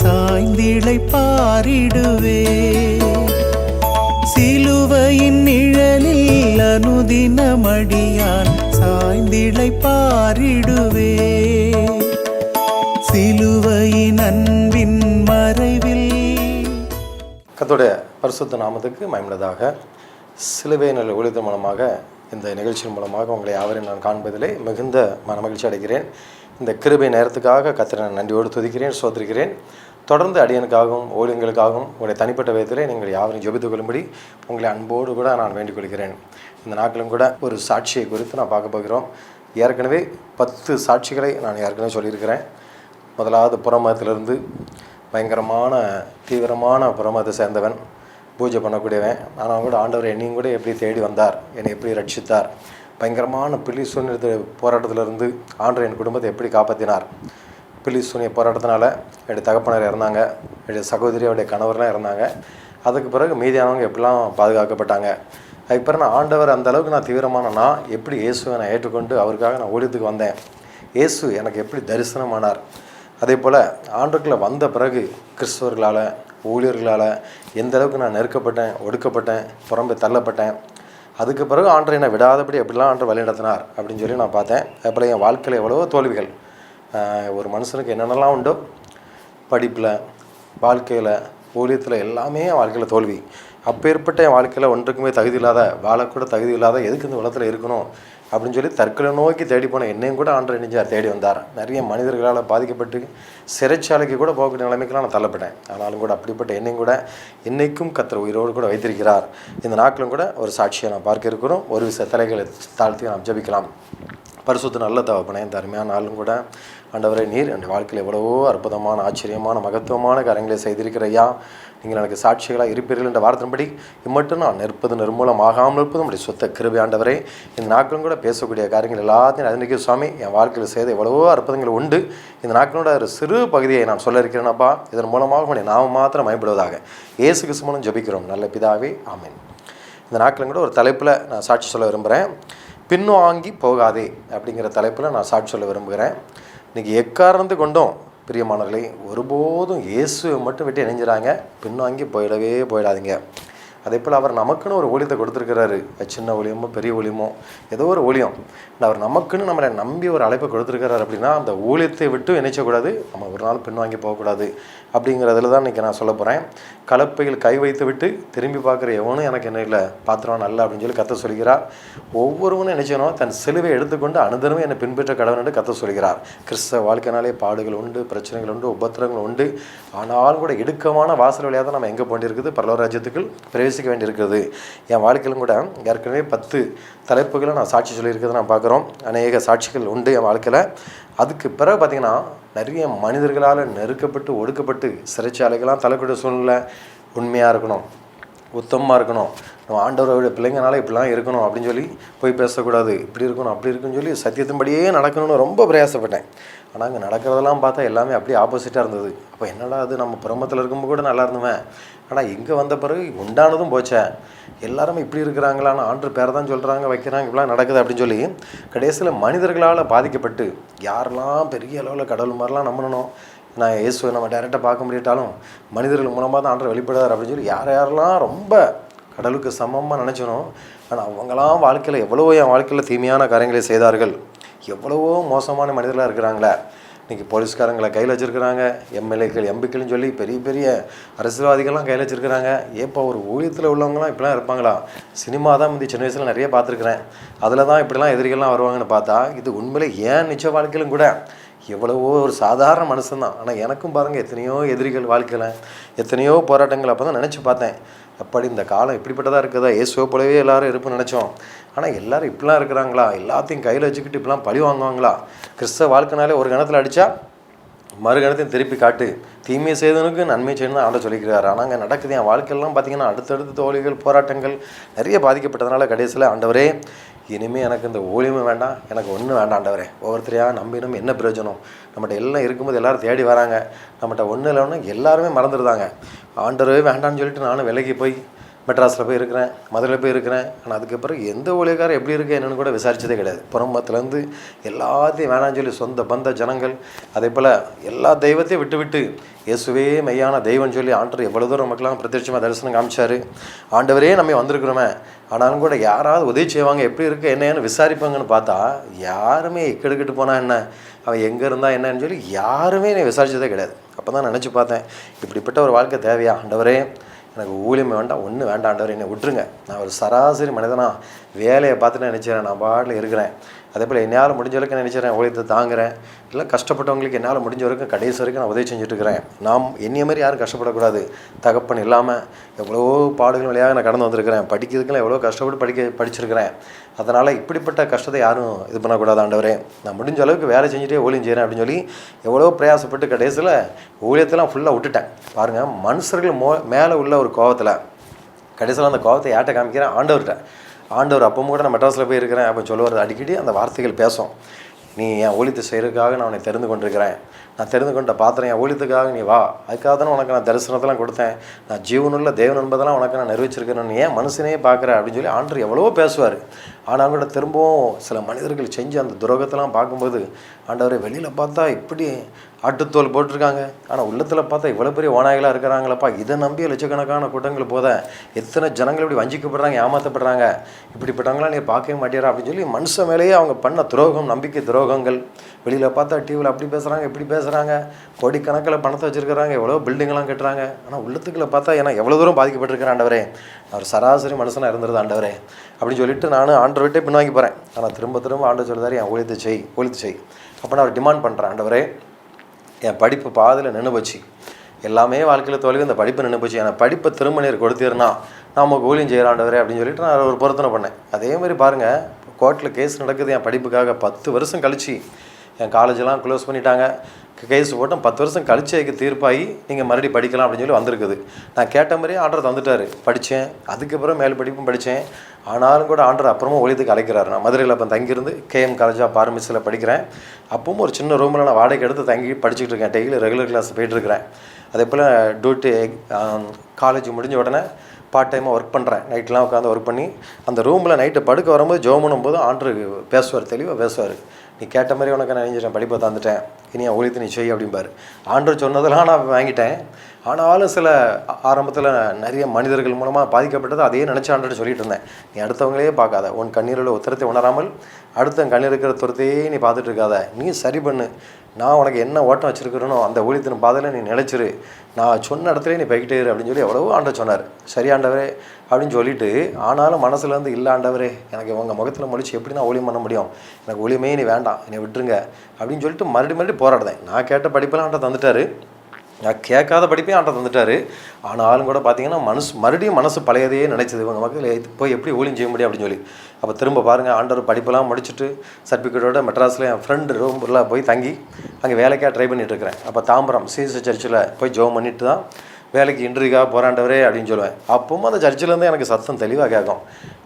சாய்ந்திளை பாரிடுவே சிலுவையின் நிழலில் அனுதினமடியான் சாய்ந்திளை பாரிடுவே சிலுவையின் அன்பின் மறைவில் கத்துடைய பரிசுத்த நாமத்துக்கு மயமுள்ளதாக சிலுவை நல்ல ஒளிதல் மூலமாக இந்த நிகழ்ச்சியின் மூலமாக உங்களை யாவரையும் நான் காண்பதிலே மிகுந்த மன மகிழ்ச்சி அடைகிறேன். இந்த கிருபை நேரத்துக்காக கத்திர நான் நன்றியோடு துதிக்கிறேன் சோதரிக்கிறேன் தொடர்ந்து அடியனுக்காகவும் ஊழியங்களுக்காகவும் உங்களுடைய தனிப்பட்ட விதத்திலே நீங்கள் யாரையும் ஜெபித்துக் கொள்ளும்படி உங்களை அன்போடு கூட நான் வேண்டிக் கொள்கிறேன் இந்த நாட்களும் கூட ஒரு சாட்சியை குறித்து நான் பார்க்க போகிறோம். ஏற்கனவே பத்து சாட்சிகளை நான் ஏற்கனவே சொல்லியிருக்கிறேன். முதலாவது புறமதத்திலிருந்து பயங்கரமான தீவிரமான புறமதத்தை சேர்ந்தவன் பூஜை பண்ணக்கூடியவன். ஆனால் கூட ஆண்டவர் என்னையும் கூட எப்படி தேடி வந்தார்? என்னை எப்படி ரட்சித்தார்? பயங்கரமான பிள்ளை சூழ்நிலை போராட்டத்திலிருந்து ஆண்டவர் என் குடும்பத்தை எப்படி காப்பாற்றினார் பிலிஸ்தூனிய போராட்டத்தினால என்னுடைய தகப்பனர் இறந்தாங்க. என்னுடைய சகோதரியோடைய கணவர்லாம் இறந்தாங்க. அதுக்கு பிறகு மீதியானவங்க எப்படிலாம் பாதுகாக்கப்பட்டாங்க? அதுக்கு பிறகு நான் ஆண்டவர் அந்த அளவுக்கு நான் தீவிரமான நான் எப்படி இயேசுவை நான் ஏற்றுக்கொண்டு அவருக்காக நான் ஊழியத்துக்கு வந்தேன்? இயேசு எனக்கு எப்படி தரிசனமானார்? அதே போல் ஆண்டுக்குள்ளே வந்த பிறகு கிறிஸ்தவர்களால் ஊழியர்களால் எந்த அளவுக்கு நான் நெருக்கப்பட்டேன் ஒடுக்கப்பட்டேன் புறம்பே தள்ளப்பட்டேன். அதுக்கு பிறகு ஆண்டரை என்னை விடாதபடி எப்படிலாம் ஆண்டர் வழி நடத்தினார் அப்படின்னு சொல்லி நான் பார்த்தேன். அப்போ என் வாழ்க்கையில் எவ்வளவோ தோல்விகள். ஒரு மனுஷனுக்கு என்னென்னலாம் உண்டோ படிப்பில் வாழ்க்கையில் ஊழியத்தில் எல்லாமே என் வாழ்க்கையில் தோல்வி. அப்பேற்பட்ட என் வாழ்க்கையில் ஒன்றுக்குமே தகுதி இல்லாத வாழக்கூட தகுதி இல்லாத எதுக்கு இந்த உலகத்தில் இருக்கணும்? அப்படின்னு சொல்லி தற்கொலை நோக்கி தேடி போன என்னையும் கூட ஆண்டர் நெஞ்சார் தேடி வந்தார். நிறைய மனிதர்களால் பாதிக்கப்பட்டு சிறைச்சாலைக்கு கூட போகக்கூடிய நிலைமைக்கெல்லாம் நான் தள்ளப்பட்டேன். ஆனாலும் கூட அப்படிப்பட்ட என்னையும் கூட என்னைக்கும் கத்திர உயிரோடு கூட வைத்திருக்கிறார். இந்த நாட்களும் கூட ஒரு சாட்சியை நான் பார்க்க இருக்கிறோம். ஒரு விச தலைகளை தாழ்த்தி நாம் ஜபிக்கலாம். பரிசுத்த நல்ல தகப்பனே இந்த அருமையான நாளும் கூட ஆண்டவரை நீர் என் வாழ்க்கையில் எவ்வளவோ அற்புதமான ஆச்சரியமான மகத்துவமான காரியங்களை செய்திருக்கிறையா நீங்கள் எனக்கு சாட்சிகளாக இருப்பீர்கள் என்ற வார்த்தையின்படி இம்மட்டும் நான் நிற்பது நிர்மூலமாகாமல் இருப்பது நம்முடைய சொத்த கிருபாண்டவரே இந்த நாட்களும் கூட பேசக்கூடிய காரியங்கள் எல்லாத்தையும் அறிந்திருக்க சுவாமி. என் வாழ்க்கையில் செய்த எவ்வளவோ அற்புதங்கள் உண்டு. இந்த நாட்களோட ஒரு சிறு பகுதியை நான் சொல்ல இருக்கிறேனப்பா இதன் மூலமாக உடைய நாம மாத்திரம் மயப்படுவதாக இயேசு கிறிஸ்துமனும் ஜபிக்கிறோம். நல்ல பிதாவே ஆமீன். இந்த நாட்களும் கூட ஒரு தலைப்பில் நான் சாட்சி சொல்ல விரும்புகிறேன். பின்வாங்கி போகாதே அப்படிங்கிற தலைப்பில் நான் சாட்சி சொல்ல விரும்புகிறேன். இன்றைக்கி எக்காரணத்து கொண்டும் பிரியமானவர்களே ஒருபோதும் இயேசுவை மட்டும் விட்டு இணைஞ்சிடாங்க பின்வாங்கி போயிடவே போயிடாதீங்க. அதே போல் அவர் நமக்குன்னு ஒரு ஊழியத்தை கொடுத்துருக்கிறாரு. சின்ன ஊழியமோ பெரிய ஊழியமோ ஏதோ ஒரு ஊழியம். அவர் நமக்குன்னு நம்மளை நம்பி ஒரு அழைப்பை கொடுத்துருக்கிறாரு அப்படின்னா அந்த ஊழியத்தை விட்டு இணைச்சக்கூடாது நம்ம ஒரு நாள் பின்வாங்கி போகக்கூடாது. அப்படிங்கிறதுல தான் இன்றைக்கி நான் சொல்ல போகிறேன் கலப்பையில் கை வைத்து விட்டு திரும்பி பார்க்குற எவனும் எனக்கு என்ன இல்லை பாத்திரம் நல்ல அப்படின்னு சொல்லி கத்த சொல்கிறார். ஒவ்வொருவனும் நினைச்சனோ தன் சிலுவை எடுத்துக்கொண்டு அனுதினமும் என்னை பின்பற்ற கடவுள் என்று கத்த சொல்கிறார். கிறிஸ்தவ வாழ்க்கைனாலே பாடுகள் உண்டு பிரச்சனைகள் உண்டு உபத்திரங்கள் உண்டு. ஆனாலும் கூட இடுக்கமான வாசல் வழியாக தான் நம்ம எங்கே போண்டிருக்குது பரலோக ராஜ்யத்துக்குள் பேசிக்க வேண்டியிருக்கிறது. என் வாழ்க்கையிலும் கூட ஏற்கனவே பத்து தலைப்புகளை நான் சாட்சி சொல்லியிருக்கிறத நான் பார்க்குறோம். அநேக சாட்சிகள் உண்டு என் வாழ்க்கையில். அதுக்கு பிறகு பார்த்திங்கன்னா நிறைய மனிதர்களால் நெருக்கப்பட்டு ஒடுக்கப்பட்டு சிறைச்சாலைகள்லாம் தலைக்கூடிய சூழ்நிலை உண்மையாக இருக்கணும். உத்தமமாக இருக்கணும். நம்ம ஆண்டவரோட பிள்ளைங்கனால இப்படிலாம் இருக்கணும் அப்படின்னு சொல்லி போய் பேசக்கூடாது. இப்படி இருக்கணும் அப்படி இருக்குன்னு சொல்லி சத்தியத்தின்படியே நடக்கணும்னு ரொம்ப பிரயாசப்பட்டேன். ஆனால் அங்கே நடக்கிறதெல்லாம் பார்த்தா எல்லாமே அப்படியே ஆப்போசிட்டாக இருந்தது. அப்போ என்னடா அது நம்ம பிரம்மத்தில் இருக்கும்போது கூட நல்லா இருந்துவேன் ஆனால் இங்கே வந்த பிறகு உண்டானதும் போச்சே. எல்லாருமே இப்படி இருக்கிறாங்களான்னு ஆண்டு பேரை தான் சொல்கிறாங்க வைக்கிறாங்க இப்படிலாம் நடக்குது அப்படின்னு சொல்லி கடைசியில் மனிதர்களால் பாதிக்கப்பட்டு யாரெல்லாம் பெரிய அளவில் கடவுள் மாதிரிலாம் நம்பணும் நான் இயேசுவை நம்ம டேரெக்டாக பார்க்க முடியாட்டாலும் மனிதர்கள் மூலமாக தான் ஆண்டர் வெளிப்படுறார் அப்படின்னு சொல்லி யார் யாரெல்லாம் ரொம்ப கடலுக்கு சமமாக நினச்சனோ ஆனால் அவங்களாம் வாழ்க்கையில் எவ்வளவோ என் வாழ்க்கையில் தீமையான காரியங்களை செய்தார்கள். எவ்வளவோ மோசமான மனிதர்களாக இருக்கிறாங்களே. இன்றைக்கி போலீஸ்காரங்களை கையில் வச்சுருக்கிறாங்க. எம்எல்ஏக்கள் எம்பிக்கள்னு சொல்லி பெரிய பெரிய அரசியல்வாதிகள்லாம் கையில் வச்சுருக்கிறாங்க. ஏப்போ ஒரு ஊழியத்தில் உள்ளவங்களாம் இப்படிலாம் இருப்பாங்களா? சினிமா தான் முந்தி சின்ன வயசில் நிறைய பார்த்துருக்குறேன். அதில் தான் இப்படிலாம் எதிரிகள்லாம் வருவாங்கன்னு பார்த்தா இது உண்மையிலே ஏன் நிச்சய வாழ்க்கையிலும் கூட எவ்வளவோ ஒரு சாதாரண மனுஷன்தான். ஆனால் எனக்கும் பாருங்கள் எத்தனையோ எதிரிகள் வாழ்க்கையில் எத்தனையோ போராட்டங்கள் அப்போ தான் நினச்சி பார்த்தேன். அப்படி இந்த காலம் இப்படிப்பட்டதாக இருக்குதா? இயேசுவை போலவே எல்லாரும் இருப்புன்னு நினச்சோம். ஆனால் எல்லாரும் இப்படிலாம் இருக்கிறாங்களா? எல்லாத்தையும் கையில் வச்சுக்கிட்டு இப்படிலாம் பழி வாங்குவாங்களா? கிறிஸ்தவ வாழ்க்கைனாலே ஒரு கணத்தில் அடித்தா மறுகணத்தையும் திருப்பி காட்டு. தீமை செய்தவனுக்கு நன்மை செய்யணும் ஆண்ட சொல்லிக்கிறார். ஆனால் அங்கே நடக்குது. என் வாழ்க்கையெல்லாம் பார்த்திங்கன்னா அடுத்தடுத்து தோழிகள் போராட்டங்கள் நிறைய பாதிக்கப்பட்டதுனால கடைசியில் ஆண்டவரே இனிமேல் எனக்கு இந்த ஊழியமும் வேண்டாம் எனக்கு ஒன்றும் வேண்டாண்டவரே ஒவ்வொருத்தரையாக நம்பினும் என்ன பிரயோஜனம்? நம்மகிட்ட எல்லாம் இருக்கும்போது எல்லோரும் தேடி வராங்க. நம்மகிட்ட ஒன்றும் இல்லைன்னு எல்லாருமே மறந்துடுதாங்க ஆண்டவரே வேண்டான்னு சொல்லிட்டு நானும் விலைக்கு போய் மெட்ராஸில் போய் இருக்கிறேன் மதுரையில் போய் இருக்கிறேன். ஆனால் அதுக்கப்புறம் எந்த ஊழியக்காரர் எப்படி இருக்கேன் என்னன்னு கூட விசாரித்ததே கிடையாது. புறம்பத்துலேருந்து எல்லாத்தையும் வேணாம்னு சொல்லி சொந்த பந்த ஜனங்கள் அதே போல் எல்லா தெய்வத்தையும் விட்டு விட்டு இயேசுவே மெய்யான தெய்வம் சொல்லி ஆண்டர் எவ்வளோ தூரம் நமக்கெல்லாம் பிரத்யட்சமாக தரிசனம் காமிச்சாரு. ஆண்டவரே நம்ம வந்திருக்கிறோமே. ஆனாலும் கூட யாராவது உதவி செய்வாங்க எப்படி இருக்கு என்னன்னு விசாரிப்பாங்கன்னு பார்த்தா யாருமே எக்கெடுக்கிட்டு போனால் என்ன? அவன் எங்கே இருந்தா என்னன்னு சொல்லி யாருமே என்னை விசாரிச்சதே கிடையாது. அப்போ தான் நினச்சி பார்த்தேன் இப்படிப்பட்ட ஒரு வாழ்க்கை தேவையா? ஆண்டவரே எனக்கு ஊழியம் வேண்டாம் ஒன்றும் வேண்டாண்டவர் என்னை விட்டுருங்க. நான் ஒரு சராசரி மனிதனா வேலையை பார்த்துட்டு நினச்சிடறேன் நான் பாட்டில் இருக்கிறேன். அதே போல் என்னால் முடிஞ்ச வரைக்கும் நினச்சிறேன் ஊழியத்தை தாங்குறேன். இல்லை கஷ்டப்பட்டவங்களுக்கு என்னால் முடிஞ்ச வரைக்கும் கடைசி வரைக்கும் நான் உதவி செஞ்சுட்டு இருக்கிறேன். நாம் என்னைய மாதிரி யாரும் கஷ்டப்படக்கூடாது. தகப்பன் இல்லாமல் எவ்வளோ பாடுகள் வழியாக நான் கடந்து வந்திருக்கிறேன். படிக்கிறதுக்கெல்லாம் எவ்வளோ கஷ்டப்பட்டு படிக்க படிச்சிருக்கிறேன். அதனால் இப்படிப்பட்ட கஷ்டத்தை யாரும் இது பண்ணக்கூடாது ஆண்டவரே. நான் முடிஞ்ச அளவுக்கு வேலை செஞ்சுட்டே ஊழியம் செய்கிறேன் அப்படின்னு சொல்லி எவ்வளோ பிரயாசப்பட்டு கடைசியில் ஊழியத்தெல்லாம் ஃபுல்லாக விட்டுட்டேன். பாருங்கள் மனுஷர்கள் மோ மேலே உள்ள ஒரு கோவத்தில் கடைசியில் அந்த கோவத்தை யார்கிட்ட காமிக்கிறேன்? ஆண்டவர்கிட்ட. ஆண்டவர் அப்பவும் கூட நான் மெட்ராஸில் போய் இருக்கிறேன். அப்போ சொல்லுவார் அடிக்கடி அந்த வார்த்தைகள் பேசும். நீ என் ஊழியத்தை செய்கிறதுக்காக நான் உன்னை தெரிந்து கொண்டிருக்கிறேன். நான் தெரிந்து கொண்ட பாத்திரம் என் ஊழியத்துக்காக நீ வா. அதுக்காக தானே உனக்கு நான் தரிசனத்தெல்லாம் கொடுத்தேன். நான் ஜீவனுள்ள தேவன் என்பதெல்லாம் உனக்கு நான் நிரூபிச்சிருக்கிறேன் ஏன் மனுஷனே பார்க்குற அப்படின்னு சொல்லி ஆண்டர் எவ்வளவோ பேசுவார். ஆனால் கூட திரும்பவும் சில மனிதர்கள் செஞ்சு அந்த துரோகத்தெல்லாம் பார்க்கும்போது ஆண்டவரை வெளியில் பார்த்தா இப்படி ஆட்டுத்தோல் போட்டிருக்காங்க. ஆனால் உள்ளத்தில் பார்த்தா இவ்வளோ பெரிய ஓநாய்களாக இருக்கிறாங்களப்பா. இதை நம்பி லட்சக்கணக்கான கூட்டங்கள் போத. எத்தனை ஜனங்கள் இப்படி வஞ்சிக்கப்படுறாங்க ஏமாற்றப்படுறாங்க இப்படிப்பட்டவங்களாம் நீ பார்க்கவே மாட்டேறா அப்படின்னு சொல்லி மனுஷன் மேலேயே அவங்க பண்ண துரோகம் நம்பிக்கை துரோகங்கள். வெளியில் பார்த்தா டிவியில் அப்படி பேசுகிறாங்க இப்படி பேசுகிறாங்க கோடிக்கணக்கில் பணத்தை வச்சுருக்கிறாங்க எவ்வளோ பில்டிங்லாம் கட்டுறாங்க. ஆனால் உள்ளத்துக்குள்ள பார்த்தா ஏன்னா எவ்வளோ தூரம் பாதிக்கப்பட்டிருக்கிறேன் ஆண்டவரே. நான் ஒரு சராசரி மனுஷனாக இருந்துருது ஆண்டவரே. அப்படின்னு சொல்லிட்டு நான் ஆண்டவர் விட்டே பின்வாங்கி போகிறேன் ஆனால் திரும்ப திரும்ப ஆண்டர் சொல்லுதாரு என் ஒழித்து செய் ஒழித்து செய். அப்போ நான் அவர் டிமாண்ட் பண்ணுறேன் ஆண்டவரே. என் படிப்பு பாதியில் நின்று போச்சு. எல்லாமே வாழ்க்கையில் தோல்வி இந்த படிப்பு நின்று போச்சு. என் படிப்பை திரும்ப நீர் கொடுத்தீர்னா நான் கூலியும் ஊழியம் செய்கிறாண்டவரே அப்படின்னு சொல்லிட்டு நான் ஒரு பொருத்தனை பண்ணேன். அதே மாதிரி பாருங்கள் கோர்ட்டில் கேஸ் நடக்குது என் படிப்புக்காக பத்து வருஷம் கழிச்சு. என் காலேஜெலாம் க்ளோஸ் பண்ணிட்டாங்க. கேஸ் போட்டோம் பத்து வருஷம் கழிச்சு எனக்கு தீர்ப்பாகி நீங்கள் மறுபடியும் படிக்கலாம் அப்படின்னு சொல்லி வந்திருக்குது. நான் கேட்ட மாதிரியே ஆண்டர் தந்துட்டார். படித்தேன் அதுக்கப்புறம் மேல் படிப்பும் படித்தேன் ஆனாலும் கூட ஆண்டர் அப்புறமா ஒழியத்துக்கு அழைக்கிறாரு. நான் மதுரையில் அப்போ தங்கியிருந்து கேஎம் காலேஜ் ஆஃப் பார்மசியில் படிக்கிறேன். அப்பவும் ஒரு சின்ன ரூமில் நான் வாடகை எடுத்து தங்கி படிச்சுட்டு இருக்கேன். டெய்லி ரெகுலர் கிளாஸ் போயிட்டுருக்கிறேன் அதே போல் டியூட்டி காலேஜ் முடிஞ்ச உடனே பார்ட் டைமாக ஒர்க் பண்ணுறேன் நைட்லாம் உட்காந்து ஒர்க் பண்ணி அந்த ரூமில் நைட்டு படுக்க வரும்போது ஜோம் பண்ணும்போது ஆண்டர் பேசுவார் தெளிவாக பேசுவார். நீ கேட்ட மாதிரி உனக்கு நான் நினைஞ்சிட்டேன் படிப்பை தந்துட்டேன். இனி ஊழியத்தை நீ செய் அப்படிம்பாரு. ஆண்டர் சொன்னதெல்லாம் நான் வாங்கிட்டேன். ஆனாலும் சில ஆரம்பத்தில் நிறைய மனிதர்கள் மூலமாக பாதிக்கப்பட்டது அதே நினச்சி ஆண்டர் சொல்லிட்டு இருந்தேன். நீ அடுத்தவங்களே பார்க்காத. உன் கண்ணீரில் உத்தரத்தை உணராமல் அடுத்த கண்ணீர் இருக்கிற துரத்தையே நீ பார்த்துட்டு இருக்காத. நீ சரி பண்ணு. நான் உனக்கு என்ன ஓட்டம் வச்சுருக்கிறனோ அந்த ஊழியத்தின் பாதையில் நீ நிலைச்சிரு. நான் சொன்ன இடத்துல நீ போய்கிட்டே இரு அப்படின்னு சொல்லி எவ்வளவோ ஆண்ட சொன்னார். சரி ஆண்டவரே அப்படின்னு சொல்லிட்டு ஆனாலும் மனசுலேருந்து இல்லை ஆண்டவரே எனக்கு உங்கள் முகத்தில் முடிச்சு எப்படி நான் ஊழியம் பண்ண முடியும்? எனக்கு ஊழியமே நீ வேண்டாம் என்னை விட்டுருங்க அப்படின்னு சொல்லிட்டு மறுபடியும் மறுபடியும் போராடுதேன் நான் கேட்ட படிப்பெல்லாம் ஆண்ட தந்துட்டாரு. நான் கேட்காத படிப்பே ஆண்டை தந்துட்டாரு. ஆனாலும் கூட பார்த்தீங்கன்னா மனசு மறுபடியும் மனசு பழையதையே நினைச்சது. இவங்க மக்கள் போய் எப்படி ஊழியம் செய்ய முடியும் அப்படின்னு சொல்லி. அப்போ திரும்ப பாருங்கள் ஆண்டவர் படிப்பெல்லாம் முடிச்சுட்டு சர்டிஃபிகேட்டோட மெட்ராஸில் என் ஃப்ரெண்டு ரூம்லாம் போய் தங்கி அங்கே வேலைக்காக ட்ரை பண்ணிகிட்டு இருக்கிறேன். அப்போ தாம்பரம் சிஎஸ்சி சர்ச்சில் போய் ஜோம் பண்ணிட்டு தான் வேலைக்கு இன்ட்ரிக்காக போராண்டவரே அப்படின்னு சொல்லுவேன். அப்பவும் அந்த சர்ச்சிலேருந்து எனக்கு சத்தம் தெளிவாக கேட்கும்.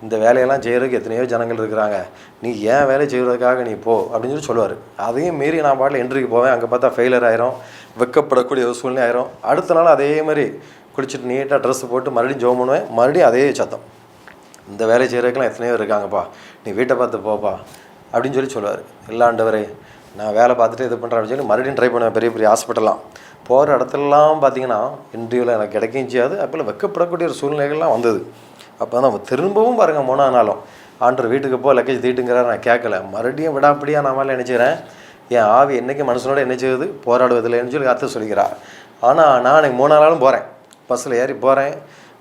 இந்த வேலையெல்லாம் செய்கிறதுக்கு எத்தனையோ ஜனங்கள் இருக்கிறாங்க. நீ ஏன் வேலை செய்கிறதுக்காக நீ போ அப்படின்னு சொல்லி சொல்லுவார். அதையும் மீறி நான் பாட்டில் இன்ட்ரிக்கு போவேன். அங்கே பார்த்தா ஃபெயிலர் ஆயிரும். வெக்கப்படக்கூடிய ஒரு சூழ்நிலை ஆயிரும். அடுத்த நாள் அதே மாதிரி குடிச்சிட்டு நீட்டாக ட்ரெஸ் போட்டு மறுபடியும் ஜோம் பண்ணுவேன். மறுபடியும் அதே சத்தம். இந்த வேலை செய்கிறதுக்கெல்லாம் எத்தனையோ இருக்காங்கப்பா. நீ வீட்டை பார்த்து போப்பா. அப்படின்னு சொல்லி சொல்லுவார். இல்லாண்டவரே நான் வேலை பார்த்துட்டு இது பண்ணுறேன் அப்படின்னு சொல்லி மறுபடியும் ட்ரை பண்ணுவேன். பெரிய பெரிய ஹாஸ்பிட்டலாம் போகிற இடத்துலலாம் பார்த்தீங்கன்னா இன்டர்வியூவில் எனக்கு கிடைக்கவும் செய்யாது. அப்போல்லாம் வெக்கப்படக்கூடிய ஒரு சூழ்நிலைகள்லாம் வந்தது. அப்போ தான் திரும்பவும் பாருங்கள் மூணாவது நாளும். ஆண்டர் வீட்டுக்கு போ லக்கேஜ் தீட்டுங்கிறார். நான் கேட்கல. மறுபடியும் விடாப்படியாக நான் மேலே நினச்சிக்கிறேன். என் ஆவி என்னைக்கு மனுஷனோட என்ன செய்யுது? போராடுவதில்லைன்னு சொல்லி அர்த்தம் சொல்லிக்கிறார் ஆனால் நான் அன்றைக்கி மூணு நாளும் போகிறேன் பஸ்ஸில் ஏறி போகிறேன்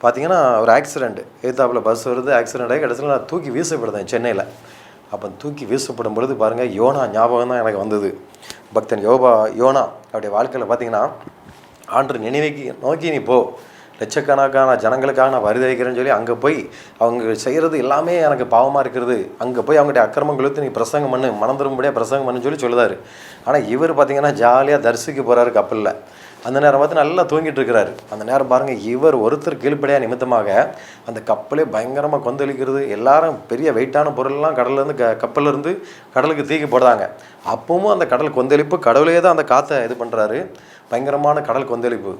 பார்த்தீங்கன்னா ஒரு ஆக்சிடெண்ட் எதிர்த்தாப்பில் பஸ் வருது ஆக்சிடெண்ட் ஆகி கடைசியில் நான் தூக்கி வீசப்படுதேன் சென்னையில். அப்போ தூக்கி வீசப்படும் பொழுது பாருங்கள் யோனா ஞாபகம் தான் எனக்கு வந்தது. பக்தன் யோபா யோனா அவருடைய வாழ்க்கையில் பார்த்தீங்கன்னா ஆண்டு நினைவைக்கு நோக்கி நீ போ. லட்சக்கணக்கான ஜனங்களுக்காக நான் வருதி வைக்கிறேன்னு சொல்லி அங்கே போய் அவங்க செய்கிறது எல்லாமே எனக்கு பாவமாக இருக்கிறது. அங்கே போய் அவங்ககிட்ட அக்கிரமம் கழுத்து நீ பிரசங்கம் பண்ணு மனம் திரும்படியாக பிரசங்கம் பண்ணு சொல்லி சொல்லுதாரு. ஆனால் இவர் பார்த்தீங்கன்னா ஜாலியாக தரிசிக்க போகிறாரு கப்பலில். அந்த நேரம் பார்த்து நல்லா தூங்கிட்டு இருக்கிறாரு. அந்த நேரம் பாருங்கள் இவர் ஒருத்தர் கீழ்ப்படியாக நிமித்தமாக அந்த கப்பலே பயங்கரமாக கொந்தளிக்கிறது. எல்லாரும் பெரிய வெயிட்டான பொருள்லாம் கடல்லேருந்து க கப்பல்லிருந்து கடலுக்கு தீக்கி போடுறாங்க. அப்பவும் அந்த கடல் கொந்தளிப்பு கடவுளே தான் அந்த காற்றை இது பண்ணுறாரு பயங்கரமான கடல் கொந்தளிப்பு.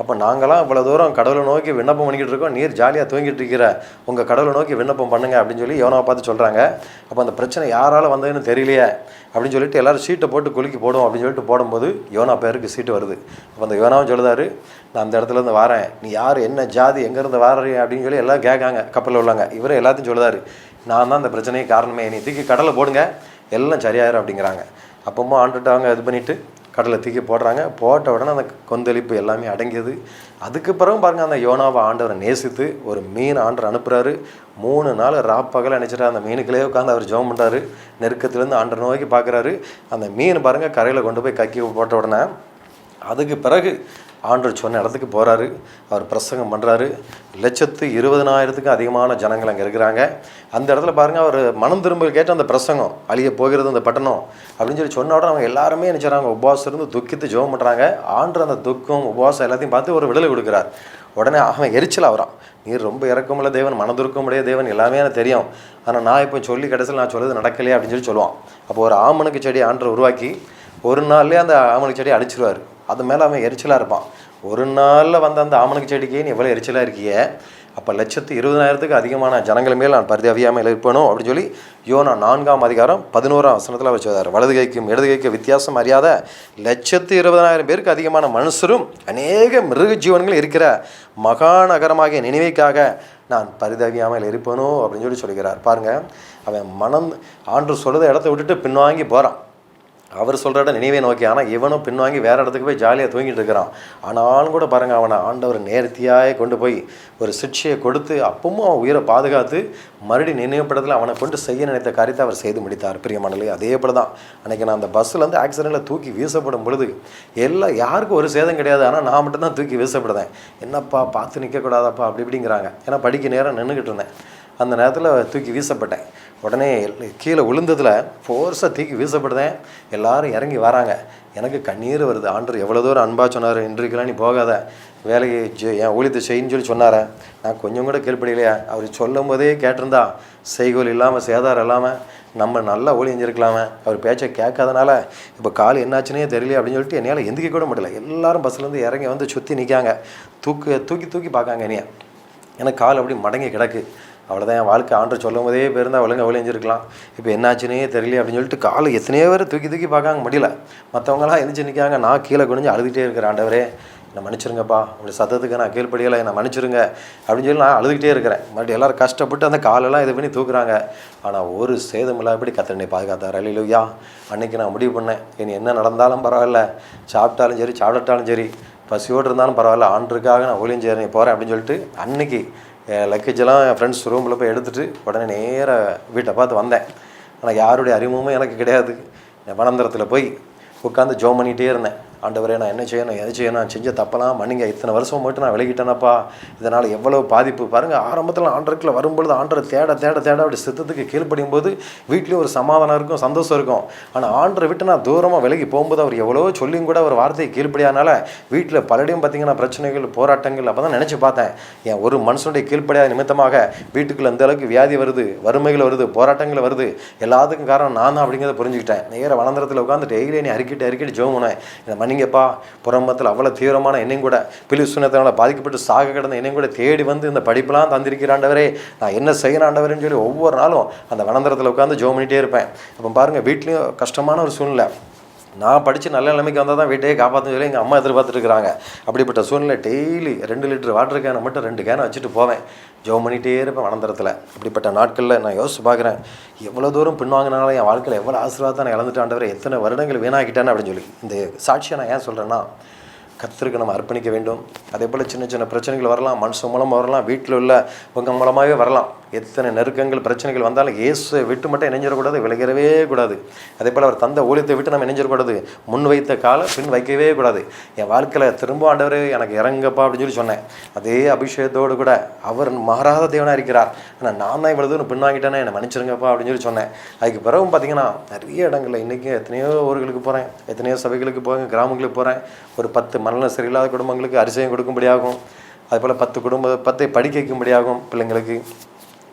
அப்போ நாங்களாம் இவ்வளோ தூரம் கடவுளை நோக்கி விண்ணப்பம் பண்ணிக்கிட்டு இருக்கோம். நீர் ஜாலியாக தூங்கிட்டு இருக்கிற உங்கள் கடவுளை நோக்கி விண்ணப்பம் பண்ணுங்க அப்படின்னு சொல்லி யோனாவை பார்த்து சொல்கிறாங்க அப்போ அந்த பிரச்சனை யாரால் வந்ததுன்னு தெரியலையே அப்படின்னு சொல்லிட்டு எல்லோரும் சீட்டை போட்டு குலுக்கி போடுவோம் அப்படின்னு சொல்லிட்டு போடும்போது யோனா பேருக்கு சீட்டு வருது. அப்போ அந்த யோனாவும் சொல்லுதாரு நான் அந்த இடத்துல இருந்து வரேன். நீ யார் என்ன ஜாதி எங்கேருந்து வாரீ அப்படின்னு சொல்லி எல்லாம் கேட்காங்க. கப்பலில் உள்ளாங்க. இவரும் எல்லாத்தையும் சொல்லுதாரு நான் தான் அந்த பிரச்சனைக்கு காரணமே. நீ தூக்கி கடலை போடுங்க. எல்லாம் சரியாயிரும் அப்படிங்கிறாங்க. அப்போமா ஆண்டுட்டு அவங்க இது பண்ணிவிட்டு கடலை தூக்கி போடுறாங்க. போட்ட உடனே அந்த கொந்தளிப்பு எல்லாமே அடங்கியது. அதுக்கு பிறகு பாருங்கள் அந்த யோனாவை ஆண்டவரை நேசித்து ஒரு மீன் ஆண்டர் அனுப்புகிறாரு மூணு நாள் ராப்பகல் நினச்சிட்டு அந்த மீனுக்குள்ளே உட்காந்து அவர் ஜோம் பண்ணுறாரு நெருக்கத்துலேருந்து ஆண்டர் நோக்கி பார்க்குறாரு. அந்த மீன் பாருங்கள் கரையில் கொண்டு போய் கக்கி போட்ட உடனே அதுக்கு பிறகு ஆண்டர் சொன்ன இடத்துக்கு போகிறாரு அவர் பிரசங்கம் பண்ணுறாரு லட்சத்து இருபதனாயிரத்துக்கு அதிகமான ஜனங்கள் அங்கே இருக்கிறாங்க. அந்த இடத்துல பாருங்கள் அவர் மனம் திரும்ப கேட்ட அந்த பிரசங்கம் அழிய போகிறது அந்த பட்டணம் அப்படின்னு சொல்லி சொன்ன உடனே அவங்க எல்லாருமே நினச்சாங்க உபவாசம் இருந்து துக்கித்து ஜெபம் பண்ணுறாங்க ஆண்டர் அந்த துக்கம் உபவாசம் எல்லாத்தையும் பார்த்து ஒரு விடலை கொடுக்குறார். உடனே அவன் எரிச்சல் ஆகுறான். நீர் ரொம்ப இறக்கமுள்ள தேவன் மனதுருக்கமுடைய தேவன் எல்லாமே எனக்கு தெரியும். ஆனால் நான் இப்போ சொல்லி கடைசியில் நான் சொல்லுறது நடக்கலையே அப்படின்னு சொல்லி சொல்லுவான். அப்போ ஒரு ஆமனுக்கு செடி ஆண்டர் உருவாக்கி ஒரு நாள்லேயே அந்த ஆமனுக்கு செடி அடிச்சிருவார் அது மேலே அவன் எரிச்சலாக இருப்பான். ஒரு நாளில் வந்த அந்த ஆமணக்கு செடிக்கே நீ எவ்வளோ எரிச்சலாக இருக்கிய? அப்போ லட்சத்து இருபதாயிரத்துக்கு அதிகமான ஜனங்கள் மேல் நான் பரிதவியாமல் இருப்பேனும் அப்படின்னு சொல்லி யோனா நான்காம் அதிகாரம் பதினோராம் வசனத்தில் அவர் சொல்றார். வலது கைக்கும் இடது கைக்கும் வித்தியாசம் அறியாத லட்சத்து இருபதனாயிரம் பேருக்கு அதிகமான மனுஷரும் அநேக மிருக ஜீவன்கள் இருக்கிற மகாநகரமாகிய நினைவைக்காக நான் பரிதவியாமல் இருப்பேனோ அப்படின்னு சொல்லி சொல்கிறார். பாருங்கள் அவன் மனம் ஆண்டு சொல்கிறத இடத்த விட்டுட்டு பின்வாங்கி போகிறான் அவர் சொல்கிற இடம் நினைவே நோக்கி ஆனால் இவனும் பின்வாங்கி வேறு இடத்துக்கு போய் ஜாலியாக தூங்கிட்டு இருக்கிறான். ஆனாலும் கூட பாருங்கள் அவனை ஆண்டவர் நேர்த்தியாக கொண்டு போய் ஒரு சிக்ஷையை கொடுத்து அப்பவும் அவன் உயிரை பாதுகாத்து மறுபடி நினைவுப்படத்தில் அவனை கொண்டு செய்ய நினைத்த காரியத்தை அவர் செய்து முடித்தார். பிரியமணலே அதே போல தான் அன்றைக்கி நான் அந்த பஸ்ஸில் வந்து ஆக்சிடெண்ட்டில் தூக்கி வீசப்படும் பொழுது எல்லாம் யாருக்கும் ஒரு சேதம் கிடையாது. ஆனால் நான் மட்டும்தான் தூக்கி வீசப்படுதேன் என்னப்பா பார்த்து நிற்கக்கூடாதப்பா அப்படி இப்படிங்கிறாங்க. ஏன்னா படிக்க நேரம் நின்றுக்கிட்டு இருந்தேன். அந்த நேரத்தில் தூக்கி வீசப்பட்டேன். உடனே கீழே விழுந்ததில் ஃபோர்ஸாக தூக்கி வீசப்படுதேன். எல்லாரும் இறங்கி வராங்க. எனக்கு கண்ணீர் வருது. ஆண்டர் எவ்வளோ தூரம் அன்பாக சொன்னார் இன்றைக்கெல்லாம் நீ போகாத. வேலைக்கு ஜெ- என் ஊழியத்தை செய்யின்னு சொல்லி சொன்னார். நான் கொஞ்சம் கூட கேள்விப்படையிலையா அவர் சொல்லும் போதே கேட்டிருந்தா செய்கோல் இல்லாமல் சேதாரம் இல்லாமல் நம்ம நல்லா ஒழிஞ்சிருக்கலாமே அவர் பேச்சை கேட்காதனால இப்போ கால் என்னாச்சுனே தெரியல அப்படின்னு சொல்லிட்டு என்னால் எந்திரிக்க கூட முடியல. எல்லாரும் பஸ்லேருந்து இறங்கி வந்து சுற்றி நிற்காங்க தூக்கு தூக்கி தூக்கி பார்க்காங்க என்னைய. எனக்கு கால் அப்படி மடங்கி கிடக்கு. அவ்வளோதான் என் வாழ்க்கை ஆண்டு சொல்லும் போதே போயிருந்தா ஒழுங்கா ஒளிஞ்சிருக்கலாம். இப்போ என்னாச்சுன்னே தெரியல அப்படின்னு சொல்லிட்டு காலை எத்தனையோ பேர் தூக்கி தூக்கி பார்க்காங்க முடியல. மற்றவங்களாம் எந்திரிச்சு நிற்காங்க நான் கீழே குனிஞ்சு அழுதுகிட்டே இருக்கிறேன் ஆண்டவரே என்னை மன்னிச்சிருங்கப்பா. உங்களுடைய சத்தத்துக்கு நான் கீழ்ப்படியலை என்னை மன்னிச்சிருங்க அப்படின்னு சொல்லி நான் அழுதுகிட்டே இருக்கிறேன். மறுபடியும் எல்லாரும் கஷ்டப்பட்டு அந்த காலெல்லாம் இது பண்ணி தூக்குறாங்க. ஆனால் ஒரு சேதம் இல்லாதபடி கத்தனை பாதுகாத்தார். அலையிலுயா அன்னைக்கு நான் முடிவு பண்ணேன். இனி என்ன நடந்தாலும் பரவாயில்ல. சாப்பிட்டாலும் சரி சாப்பிட்டாலும் சரி பசியோடு இருந்தாலும் பரவாயில்ல. ஆண்டுக்காக நான் ஊழியம் செய்ய போகிறேன் அப்படின்னு சொல்லிட்டு அன்னைக்கு என் லக்கேஜெல்லாம் என் ஃப்ரெண்ட்ஸ் ரூமில் போய் எடுத்துகிட்டு உடனே நேராக வீட்டை பார்த்து வந்தேன். ஆனால் யாருடைய அறிமுகமும் எனக்கு கிடையாது. நான் வனந்தரத்தில் போய் உட்காந்து ஜோம் பண்ணிகிட்டே இருந்தேன். ஆண்டவரே நான் என்ன செய்யணும் எது செய்யணும் நான் செஞ்ச தப்பெல்லாம் மன்னிங்க. இத்தனை வருஷம் மட்டும் நான் விலகிட்டேனப்பா. இதனால் எவ்வளோ பாதிப்பு? பாருங்கள் ஆரம்பத்தில் ஆண்டருக்குள்ள வரும்பொழுது ஆண்டரை தேட தேட தேட அப்படி சித்தத்துக்கு கீழ்ப்படியும் போது வீட்லேயும் ஒரு சமாதானம் இருக்கும் சந்தோஷம் இருக்கும். ஆனால் ஆண்டரை விட்டு நான் தூரமாக விலகி போகும்போது அவர் எவ்வளோ சொல்லியும் கூட ஒரு வார்த்தையை கீழ்ப்படியாதனால வீட்டில் பலரையும் பார்த்திங்கன்னா பிரச்சனைகள் போராட்டங்கள் அப்போ தான் நினச்சி பார்த்தேன். என் ஒரு மனுஷனுடைய கீழ்ப்படியாத நிமித்தமாக வீட்டுக்குள்ள அந்த அளவுக்கு வியாதி வருது வறுமைகள் வருது போராட்டங்கள் வருது எல்லாத்துக்கும் காரணம் நான் தான் அப்படிங்கிறத புரிஞ்சுக்கிட்டேன். நேர வனந்தரத்தில் உட்காந்து டெய்லி நீ அறிக்கிட்டு அறிக்கிட்டு ஜோம் பண்ணேன் இந்த மன்னிங்கப்பா புறம்பத்தில் அவ்வளோ தீவிரமான என்னையும் கூட பிலி சுனத்தினால் பாதிக்கப்பட்டு சாக கிடந்த என்னையும் கூட தேடி வந்து இந்த படிப்பெலாம் தந்திருக்கிறாண்டவரே நான் என்ன செய்யணும் ஆண்டவரேன்னு சொல்லி ஒவ்வொரு நாளும் அந்த வனந்தரத்தில் உட்காந்து ஜோ பண்ணிகிட்டே இருப்பேன். அப்போ பாருங்கள் வீட்லேயும் கஷ்டமான ஒரு சூழ்நிலை. நான் படித்து நல்ல நிலைமைக்கு வந்தால் தான் வீட்டையே காப்பாற்றுன்னு சொல்லி எங்கள் அம்மா எதிர்பார்த்துட்டு இருக்கிறாங்க அப்படிப்பட்ட சூழ்நிலை டெய்லி ரெண்டு லிட்டர் வாட்டர் கேனை மட்டும் ரெண்டு கேனை வச்சுட்டு போவேன். ஜோம் பண்ணிகிட்டே இருப்பேன் வனந்தரத்தில். அப்படிப்பட்ட நாட்களில் நான் யோசிச்சு பார்க்குறேன். எவ்வளோ தூரம் பின்வாங்கினாலும் என் வாழ்க்கையில் எவ்வளோ ஆசீர்வாதத்தை நான் இழந்துட்டாண்டவரை எத்தனை வருடங்கள் வீணாக்கிட்டேன்னு அப்படின்னு சொல்லி. இந்த சாட்சியை நான் ஏன் சொல்கிறேன்னா கத்திற்கு நம்ம அர்ப்பணிக்க வேண்டும். அதே போல் சின்ன சின்ன பிரச்சனைகள் வரலாம் மனுஷன் மூலமாக வரலாம் வீட்டில் உள்ள உங்கள் மூலமாகவே வரலாம். எத்தனை நெருக்கங்கள் பிரச்சனைகள் வந்தாலும் இயேசுவை விட்டு மட்டும் இணைஞ்சிடக்கூடாது விலகிறவே கூடாது. அதே போல் அவர் தந்த ஊழியத்தை விட்டு நம்ம இணைஞ்சிடக்கூடாது. முன் வைத்த காலை பின் வைக்கவே கூடாது. என் வாழ்க்கையில் திரும்ப ஆண்டவர் எனக்கு இறங்கப்பா அப்படின்னு சொல்லி சொன்னேன். அதே அபிஷேகத்தோடு கூட அவர் மாறாத தேவனாக இருக்கிறார். ஆனால் நான் தான் இவ்வளோ தூரம் பின்வாங்கிட்டேனே என்னை மன்னிச்சிருங்கப்பா அப்படின்னு சொல்லி சொன்னேன். அதுக்கு பிறகும் பார்த்தீங்கன்னா நிறைய இடங்களில் இன்றைக்கும் எத்தனையோ ஊர்களுக்கு போகிறேன் எத்தனையோ சபைகளுக்கு போகிறேன் கிராமங்களுக்கு போகிறேன் ஒரு பத்து மனநல சரியில்லாத குடும்பங்களுக்கு அரிசியம் கொடுக்கும்படியாகும். அதுபோல் பத்து குடும்ப பத்தை படிக்க வைக்கும்படியாகும் பிள்ளைங்களுக்கு.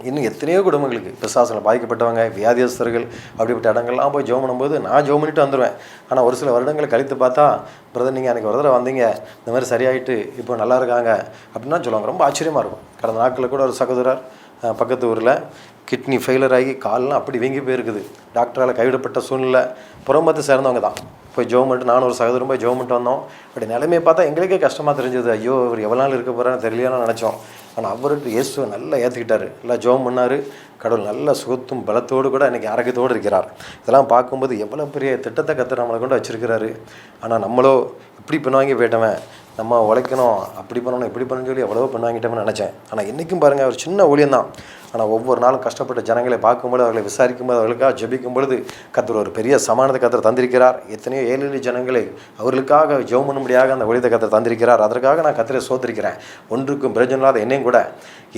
இன்னும் எத்தனையோ குடும்பங்களுக்கு பிசாசில் பாதிக்கப்பட்டவங்க வியாதியஸ்தர்கள் அப்படிப்பட்ட இடங்கள்லாம் போய் ஜோம் பண்ணும்போது நான் ஜோம் பண்ணிட்டு வந்துடுவேன் ஆனால் ஒரு சில வருடங்களை கழித்து பார்த்தா பிரதர் நீங்கள் அன்றைக்கி ஒரு தடவை வந்தீங்க. இந்த மாதிரி சரியாயிட்டு இப்போ நல்லா இருக்காங்க. அப்படின்னா சொல்லுவாங்க. ரொம்ப ஆச்சரியமாக இருக்கும். கடந்த நாட்களில் கூட ஒரு சகோதரர் பக்கத்து ஊரில் கிட்னி ஃபெயிலர் ஆகி கால்லாம் அப்படி வீங்கி போயிருக்குது. டாக்டரால் கைவிடப்பட்ட சூழ்நிலை. புறம்பத்து சேர்ந்தவங்க தான். போய் ஜோமெண்ட் நானும் ஒரு சகோதரம் போய் ஜோம் வந்தோம். அப்படி நிலைமையை பார்த்தா எங்களுக்கே கஷ்டமாக தெரிஞ்சது. ஐயோ இவர் எவ்வளோ நாள் இருக்க போகிறான்னு தெரியலையான்னு நினச்சோம். ஆனால் அவருக்கு இயேசுவை நல்லா ஏற்றுக்கிட்டாரு நல்லா ஜோம் பண்ணார். கடவுள் நல்ல சுகத்தும் பலத்தோடு கூட இன்றைக்கி ஆரோக்கியத்தோடு இருக்கிறார். இதெல்லாம் பார்க்கும்போது எவ்வளோ பெரிய திட்டத்தை கற்று நம்மளை கொண்டு வச்சிருக்கிறாரு. ஆனால் நம்மளோ இப்படி பின்வாங்கி போயிட்டவன் நம்ம உழைக்கணும் அப்படி பண்ணணும் இப்படி பண்ணணும்னு சொல்லி எவ்வளவோ பண்ணாங்கிட்டோம்னு நினச்சேன். ஆனால் இன்றைக்கும் பாருங்கள் ஒரு சின்ன ஊழியம் தான் ஆனால் ஒவ்வொரு நாளும் கஷ்டப்பட்ட ஜனங்களை பார்க்கும்போது அவர்களை விசாரிக்கும்போது அவர்களுக்காக ஜெபிக்கும் பொழுது கத்தர் ஒரு பெரிய சமானத்தை கத்தர் தந்திருக்கிறார். எத்தனையோ ஏழு ஜனங்களை அவர்களுக்காக ஜெபம் பண்ணும்படியாக அந்த ஒளித்தை கத்தர் தந்திருக்கிறார். அதற்காக நான் கத்தரை சோதரிக்கிறேன் ஒன்றுக்கும் பிரயோஜனம் இல்லாத என்னையும் கூட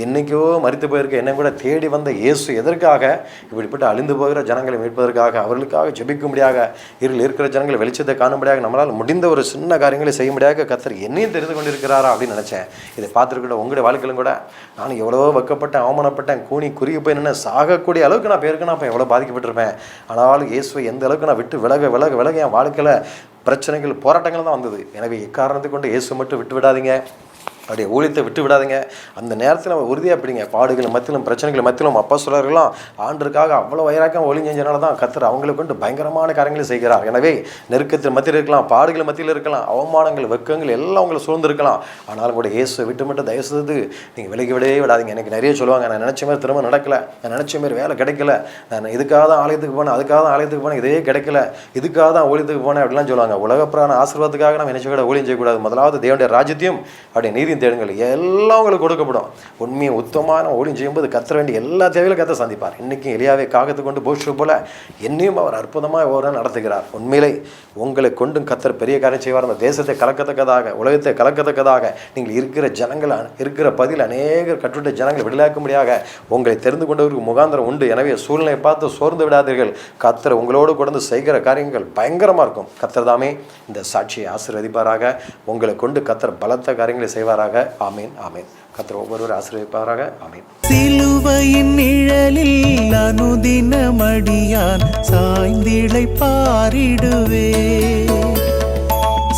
என்னைக்கோ மறித்து போயிருக்க என்னையும் கூட தேடி வந்த இயேசு எதற்காக இப்படிப்பட்ட அழிந்து போகிற ஜனங்களை மீட்பதற்காக அவர்களுக்காக ஜெபிக்கும்படியாக இருள் இருக்கிற ஜனங்களை வெளிச்சத்தை காணும்படியாக நம்மளால் முடிந்த ஒரு சின்ன காரியங்களை செய்யும்படியாக கத்தர் என்னையும் தெரிந்து கொண்டிருக்கிறாரா அப்படின்னு நினச்சேன். இதை பார்த்துருக்கிட்ட உங்களுடைய வாழ்க்கையிலும் கூட. நான் எவ்வளவோ வெக்கப்பட்டேன் அவமானப்பட்டேன் கூனி குறுகி போய் நின்று சாகக்கூடிய அளவுக்கு நான் பேருக்கு நான் இப்போ எவ்வளோ பாதிக்கப்பட்டிருப்பேன். ஆனாலும் இயேசுவை எந்த அளவுக்கு நான் விட்டு விலக விலக விலக என் வாழ்க்கையில் பிரச்சனைகள் போராட்டங்கள் தான் வந்தது. எனவே எக்காரணத்தை கொண்டு இயேசு மட்டும் விட்டு விடாதீங்க. அப்படியே ஊழியத்தை விட்டு விடாதீங்க. அந்த நேரத்தில் நம்ம உறுதியாக பிடிங்க. பாடுகள் மத்தியிலும் பிரச்சனைகள் மத்தியிலும் அப்பா சொல்கிறார்களாம் ஆண்டுக்காக அவ்வளோ வயராக்கம் ஒளி செஞ்சனால தான் கத்துற அவங்களை கொண்டு பயங்கரமான காரியங்களை செய்கிறார். எனவே நெருக்கத்தில் மத்தியில் இருக்கலாம் பாடுகள் மத்தியில் இருக்கலாம் அவமானங்கள் வெக்கங்கள் எல்லாம் உங்களை சூழ்ந்திருக்கலாம். ஆனாலும் கூட இயேசுவை விட்டு மட்டும் தயவு செய்து நீங்கள் விலகி விடவே விடாதீங்க. எனக்கு நிறைய சொல்லுவாங்க நான் நினச்ச மாதிரி திரும்ப நடக்கலை. நான் நினச்ச மாதிரி வேலை கிடைக்கல. நான் இதுக்காக தான் ஆலயத்துக்கு போனேன் அதுக்காக தான் ஆலயத்துக்கு போனேன் இதே கிடைக்கல. இதுக்காக தான் ஊழியத்துக்கு போனேன் அப்படிலாம் சொல்லுவாங்க. உலகப்பிரான ஆசீர்வாதத்துக்காக நம்ம நினைச்ச கூட ஊழியம் செய்யக்கூடாது. முதலாவது தேவனுடைய ராஜ்யத்தையும் அப்படி நீதியும் தேடுங்கள். எல்லாம் உங்களுக்கு கொடுக்கப்படும். உண்மையை உத்தமான ஊழியம் செய்யும்போது கத்துற வேண்டிய எல்லா தேவையிலும் கத்த சந்திப்பார். இன்றைக்கும் எளியாவே காகத்தை கொண்டு போஷு போல என்னையும் அவர் அற்புதமாக ஒரு நடத்துகிறார். உண்மையிலே உங்களை கொண்டும் கத்தர் பெரிய காரியம் செய்வார். அந்த தேசத்தை கலக்கத்தக்கதாக உலகத்தை கலக்கத்தக்கதாக நீங்கள் இருக்கிற ஜனங்கள் இருக்கிற பதில் அநேகர் கட்டுட்ட ஜனங்களை விடலாக்கும்படியாக உங்களை தெரிந்து கொண்டவருக்கு முகாந்திரம் உண்டு. எனவே சூழ்நிலையை பார்த்து சோர்ந்து விடாதீர்கள். கத்தர் உங்களோடு கொண்டு செய்கிற காரியங்கள் பயங்கரமாக இருக்கும். கத்தர் தாமே இந்த சாட்சியை ஆசீர்வதிப்பாராக. உங்களை கொண்டு கத்தர் பலத்த காரியங்களை செய்வாராக. ஆசீர்வதிப்பாராக ஆமீன் ஆமீன். கத்திர ஒவ்வொருவர் ஆசீர்வதிப்பாராக ஆமீன். சிலுவையின் நிழலில் அனுதின மடியான் சாய்ந்திளை பாரிடுவே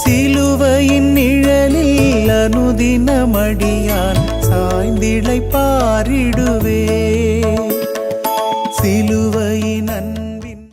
சிலுவையின் நிழலில் அனுதின மடியான் பாரிடுவே சிலுவை